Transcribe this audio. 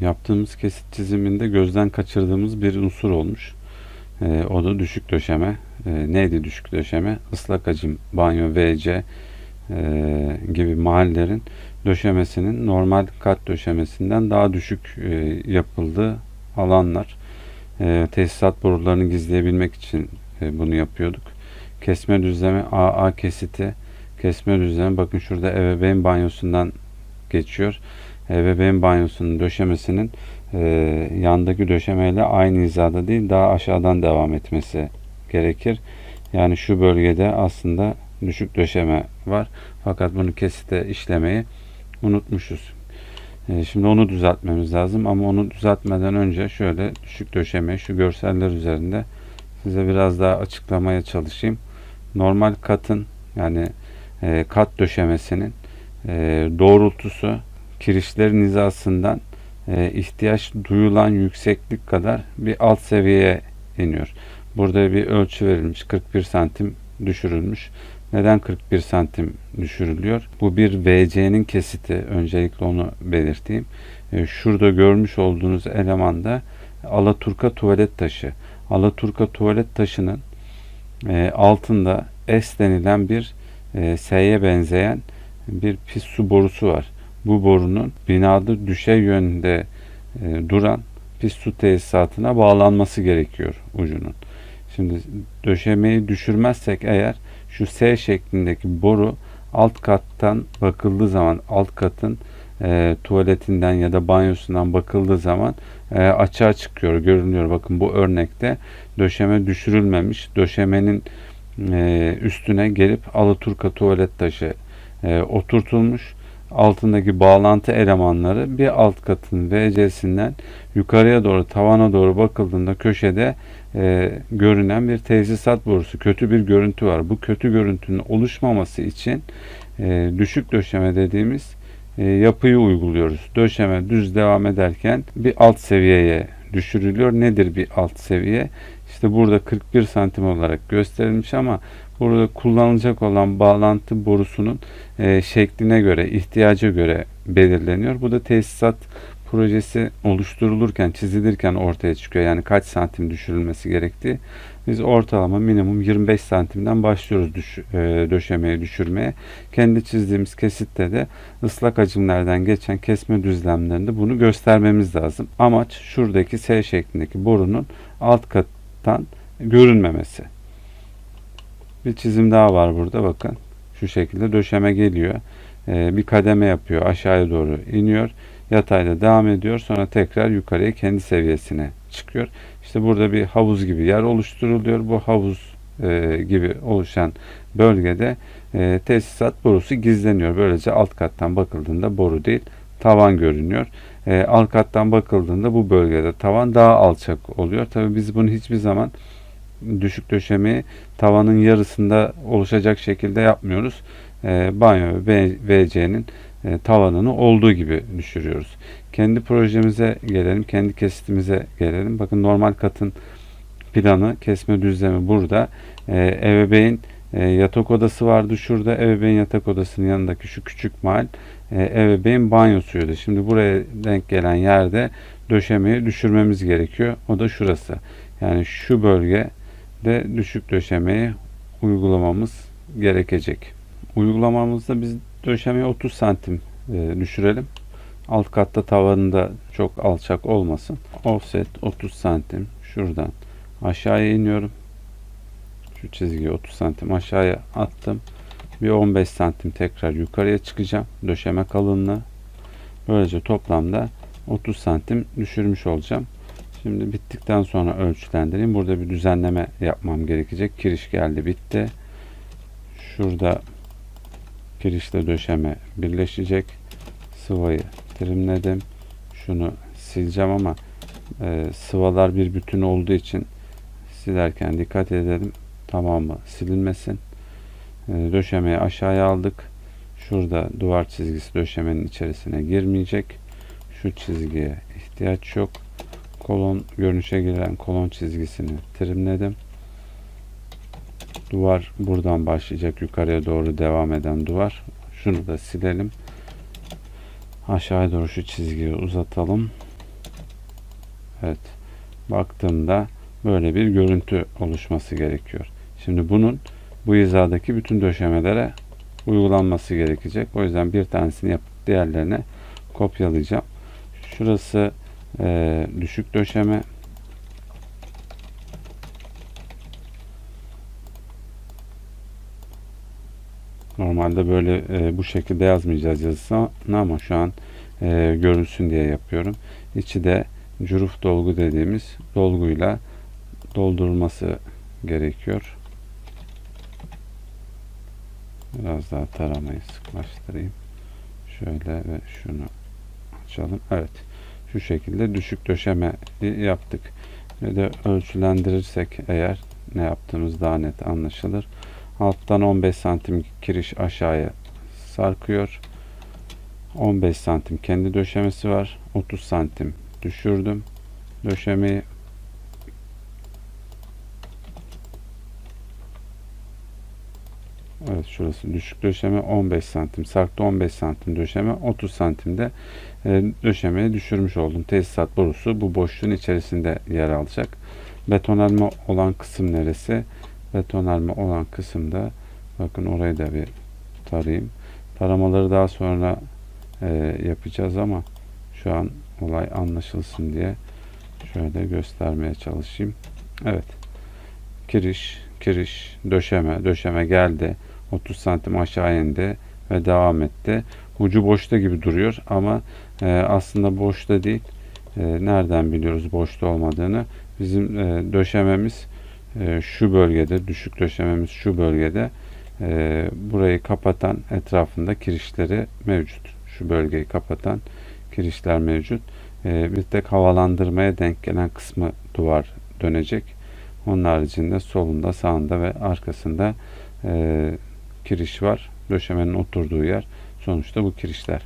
Yaptığımız kesit çiziminde gözden kaçırdığımız bir unsur olmuş. Ee, o da düşük döşeme. Ee, neydi düşük döşeme? Islak hacim, banyo, WC e, gibi mahallerin döşemesinin normal kat döşemesinden daha düşük e, yapıldığı alanlar. E, tesisat borularını gizleyebilmek için e, bunu yapıyorduk. Kesme düzleme AA kesiti, kesme düzleme bakın şurada ebeveyn banyosundan geçiyor. Ebeveyn banyosunun döşemesinin e, yandaki döşemeyle aynı hizada değil daha aşağıdan devam etmesi gerekir. Yani şu bölgede aslında düşük döşeme var. Fakat bunu kesite işlemeyi unutmuşuz. E, şimdi onu düzeltmemiz lazım ama onu düzeltmeden önce şöyle düşük döşeme şu görseller üzerinde size biraz daha açıklamaya çalışayım. Normal katın yani e, kat döşemesinin e, doğrultusu kirişlerin hizasından e, ihtiyaç duyulan yükseklik kadar bir alt seviyeye iniyor. Burada bir ölçü verilmiş. 41 santim düşürülmüş. Neden 41 santim düşürülüyor? Bu bir VC'nin kesiti. Öncelikle onu belirteyim. E, şurada görmüş olduğunuz elemanda Alaturka tuvalet taşı. Alaturka tuvalet taşının e, altında S denilen bir e, S'ye benzeyen bir pis su borusu var. Bu borunun binada düşey yönde e, duran pis su tesisatına bağlanması gerekiyor ucunun. Şimdi döşemeyi düşürmezsek eğer şu S şeklindeki boru alt kattan bakıldığı zaman alt katın e, tuvaletinden ya da banyosundan bakıldığı zaman e, açığa çıkıyor, görünüyor. Bakın bu örnekte döşeme düşürülmemiş. Döşemenin e, üstüne gelip Alaturka tuvalet taşı e, oturtulmuş. Altındaki bağlantı elemanları bir alt katın VC'sinden yukarıya doğru tavana doğru bakıldığında köşede e, görünen bir tesisat borusu. Kötü bir görüntü var. Bu kötü görüntünün oluşmaması için e, düşük döşeme dediğimiz e, yapıyı uyguluyoruz. Döşeme düz devam ederken bir alt seviyeye düşürülüyor. Nedir bir alt seviye? İşte burada 41 santim olarak gösterilmiş ama burada kullanılacak olan bağlantı borusunun e, şekline göre, ihtiyaca göre belirleniyor. Bu da tesisat projesi oluşturulurken, çizilirken ortaya çıkıyor. Yani kaç santim düşürülmesi gerektiği. Biz ortalama minimum 25 santimden başlıyoruz düş, e, döşemeye düşürmeye. Kendi çizdiğimiz kesitte de ıslak hacimlerden geçen kesme düzlemlerinde bunu göstermemiz lazım. Amaç şuradaki S şeklindeki borunun alt kattan görünmemesi. Bir çizim daha var burada bakın. Şu şekilde döşeme geliyor. E, bir kademe yapıyor. Aşağıya doğru iniyor yatayda devam ediyor. Sonra tekrar yukarıya kendi seviyesine çıkıyor. İşte burada bir havuz gibi yer oluşturuluyor. Bu havuz e, gibi oluşan bölgede e, tesisat borusu gizleniyor. Böylece alt kattan bakıldığında boru değil tavan görünüyor. E, alt kattan bakıldığında bu bölgede tavan daha alçak oluyor. Tabi biz bunu hiçbir zaman düşük döşemeyi tavanın yarısında oluşacak şekilde yapmıyoruz. E, banyo ve WC'nin e, tavanını olduğu gibi düşürüyoruz. Kendi projemize gelelim, kendi kesitimize gelelim. Bakın normal katın planı, kesme düzlemi burada. E, ebeveyn e, yatak odası vardı şurada. Ebeveyn yatak odasının yanındaki şu küçük mahal e, ebeveyn banyosuydu. Şimdi buraya denk gelen yerde döşemeyi düşürmemiz gerekiyor. O da şurası. Yani şu bölgede düşük döşemeyi uygulamamız gerekecek. Uygulamamızda biz döşemeyi 30 santim e, düşürelim. Alt katta tavanında çok alçak olmasın. Offset 30 santim şuradan aşağıya iniyorum. Şu çizgiyi 30 santim aşağıya attım. Bir 15 santim tekrar yukarıya çıkacağım. Döşeme kalınlığı. Böylece toplamda 30 santim düşürmüş olacağım. Şimdi bittikten sonra ölçülendireyim. Burada bir düzenleme yapmam gerekecek. Kiriş geldi bitti. Şurada kirişle döşeme birleşecek. Sıvayı trimledim. Şunu sileceğim ama e, sıvalar bir bütün olduğu için silerken dikkat edelim. Tamamı silinmesin. E, döşemeyi aşağıya aldık. Şurada duvar çizgisi döşemenin içerisine girmeyecek. Şu çizgiye ihtiyaç yok. Kolon görünüşe giren kolon çizgisini trimledim. Duvar buradan başlayacak yukarıya doğru devam eden duvar. Şunu da silelim. Aşağıya doğru şu çizgiyi uzatalım. Evet. Baktığımda böyle bir görüntü oluşması gerekiyor. Şimdi bunun bu hizadaki bütün döşemelere uygulanması gerekecek. O yüzden bir tanesini yapıp diğerlerine kopyalayacağım. Şurası e, düşük döşeme. Normalde böyle e, bu şekilde yazmayacağız yazısını ama şu an e, görülsün diye yapıyorum. İçi de cüruf dolgu dediğimiz dolguyla doldurulması gerekiyor. Biraz daha taramayı sıklaştırayım. Şöyle ve şunu açalım. Evet. Şu şekilde düşük döşeme yaptık. Ve de ölçülendirirsek eğer ne yaptığımız daha net anlaşılır. Alttan 15 santim kiriş aşağıya sarkıyor. 15 santim kendi döşemesi var. 30 santim düşürdüm döşemeyi. Evet şurası düşük döşeme 15 santim sarktı 15 santim döşeme 30 santimde e, döşemeye düşürmüş oldum. Tesisat borusu bu boşluğun içerisinde yer alacak. Betonarme olan kısım neresi? Betonarme olan kısımda bakın orayı da bir tarayayım. Taramaları daha sonra e, yapacağız ama şu an olay anlaşılsın diye şöyle göstermeye çalışayım. Evet. Kiriş, kiriş, döşeme, döşeme geldi. 30 santim aşağı indi ve devam etti. Ucu boşta gibi duruyor ama e, aslında boşta değil. E, nereden biliyoruz boşta olmadığını? Bizim e, döşememiz e, şu bölgede, düşük döşememiz şu bölgede. E, burayı kapatan etrafında kirişleri mevcut. Şu bölgeyi kapatan kirişler mevcut. E, bir tek havalandırmaya denk gelen kısmı duvar dönecek. Onun haricinde solunda, sağında ve arkasında e, kiriş var. Döşemenin oturduğu yer. Sonuçta bu kirişler.